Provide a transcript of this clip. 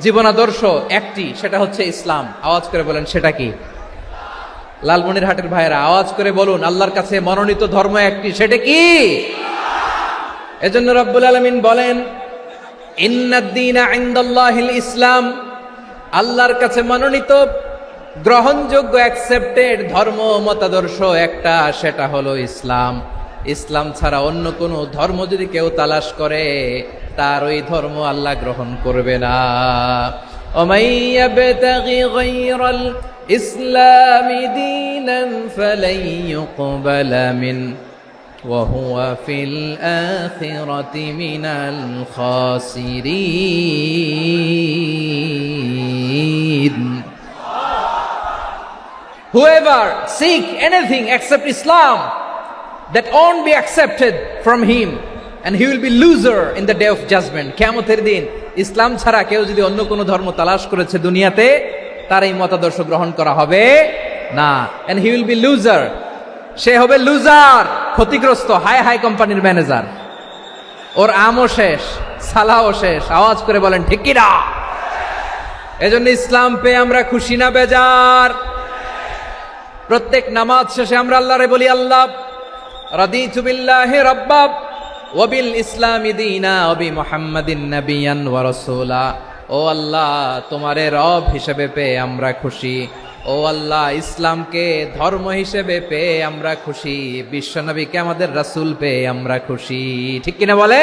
জীবনাদর্শ একটি, সেটা হচ্ছে ইসলাম। আওয়াজ করে বলেন, সেটা কি? লালমনির হাটের ভাইয়েরা, আওয়াজ করে বলুন, আল্লাহর কাছে মনোনীত ধর্ম একটি, সেটা কি? এজন্য রব্বুল আলমিন বলেন ইসলাম, আল্লাহর কাছে মনোনীত, গ্রহণযোগ্য অ্যাকসেপ্টেড ধর্ম মতাদর্শ একটা, সেটা হলো ইসলাম। ইসলাম ছাড়া অন্য কোনো ধর্ম যদি কেউ তালাশ করে তার ওই ধর্ম আল্লাহ গ্রহণ করবে না ومن يبتغي غير الإسلام دينا فلن يقبل منه وهو في الآخرة من الخاسرين Whoever seek anything except Islam, that won't be accepted from him, and he will be loser in the day of judgment. কেমতের দিন ইসলাম ছাড়া কেউ যদি অন্য কোনো ধর্ম তালাশ করেছে দুনিয়াতে, তার এই মতাদর্শ গ্রহণ করা হবে না। And he will be loser. সে হবে লুজার ক্ষতিগ্রস্ত, হাই হাই কোম্পানির ম্যানেজার ওর আমও শেষ সালাও শেষ। আওয়াজ করে বলেন ঠিকিরা এজন্য ইসলাম পেয়ে আমরা খুশি না, বেজার। প্রত্যেক নামাজ শেষে আমরা আল্লাহরে বলি, আল্লাহ, রাদিতু বিল্লাহি রাব্বাব ওয়াবিল ইসলাম দীনা অবি মুহাম্মাদিন নাবিয়ান ওয়া রাসূলা। ও আল্লাহ, তোমারে রব হিসেবে পেয়ে আমরা খুশি। ও আল্লাহ, ইসলামকে ধর্ম হিসেবে পেয়ে আমরা খুশি। বিশ্বনবীকে আমাদের রাসুল পেয়ে আমরা খুশি। ঠিক কিনা বলে